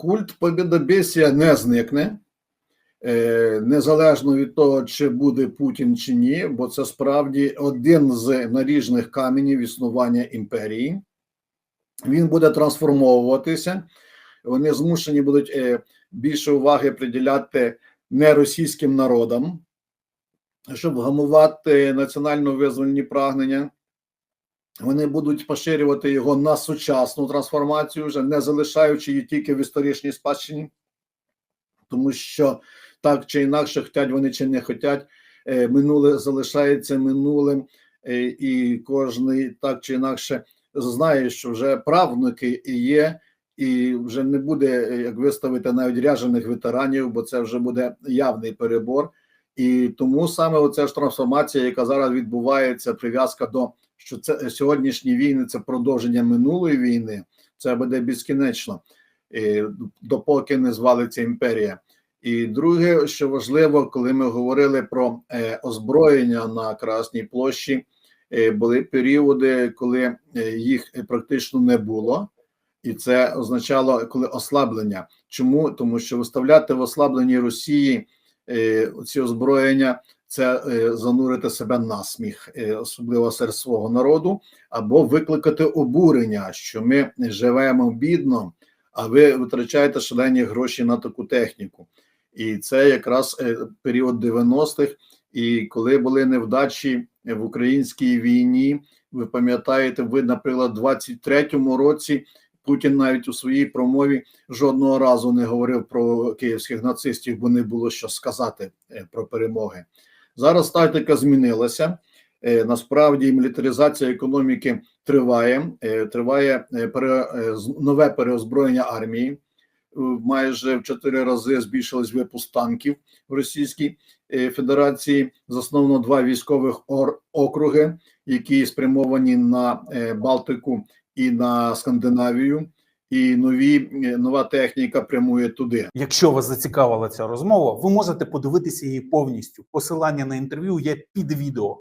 культ побідобєсія не зникне, е, незалежно від того, чи буде Путін чи ні, бо це справді один з наріжних каменів існування імперії. Він буде трансформовуватися. Вони змушені будуть е, більше уваги приділяти не російським народам, щоб вгамувати національно визвольні прагнення. Вони будуть поширювати його на сучасну трансформацію, вже не залишаючи її тільки в історичній спадщині, тому що так чи інакше, хотять вони чи не хотять, е, минуле залишається минулим, е, і кожен так чи інакше знає, що вже правнуки є, і вже не буде е, як виставити навіть ряжених ветеранів, бо це вже буде явний перебор. І тому саме оця ж трансформація, яка зараз відбувається, прив'язка до що це сьогоднішні війни це продовження минулої війни, це буде безкінечно, і, допоки не звалиться імперія. І друге, що важливо, коли ми говорили про е, озброєння на Красній площі, е, були періоди, коли е, їх практично не було, і це означало коли ослаблення. Чому? Тому що виставляти в ослабленій Росії е, ці озброєння це е, занурити себе на сміх, е, особливо серед свого народу, або викликати обурення, що ми живемо бідно, а ви витрачаєте шалені гроші на таку техніку. І це якраз е, період 90-х, і коли були невдачі в українській війні, ви пам'ятаєте, ви, наприклад, в 23-му році Путін навіть у своїй промові жодного разу не говорив про київських нацистів, бо не було що сказати е, про перемоги. Зараз тактика змінилася. Е, Насправді мілітаризація економіки триває. Е, Триває нове переозброєння армії. Е, Майже в чотири рази збільшились випуск танків в Російській е, Федерації. Засновано два військових округи, які спрямовані на е, Балтику і на Скандинавію. І нові нова техніка прямує туди. Якщо вас зацікавила ця розмова, ви можете подивитися її повністю. Посилання на інтерв'ю є під відео.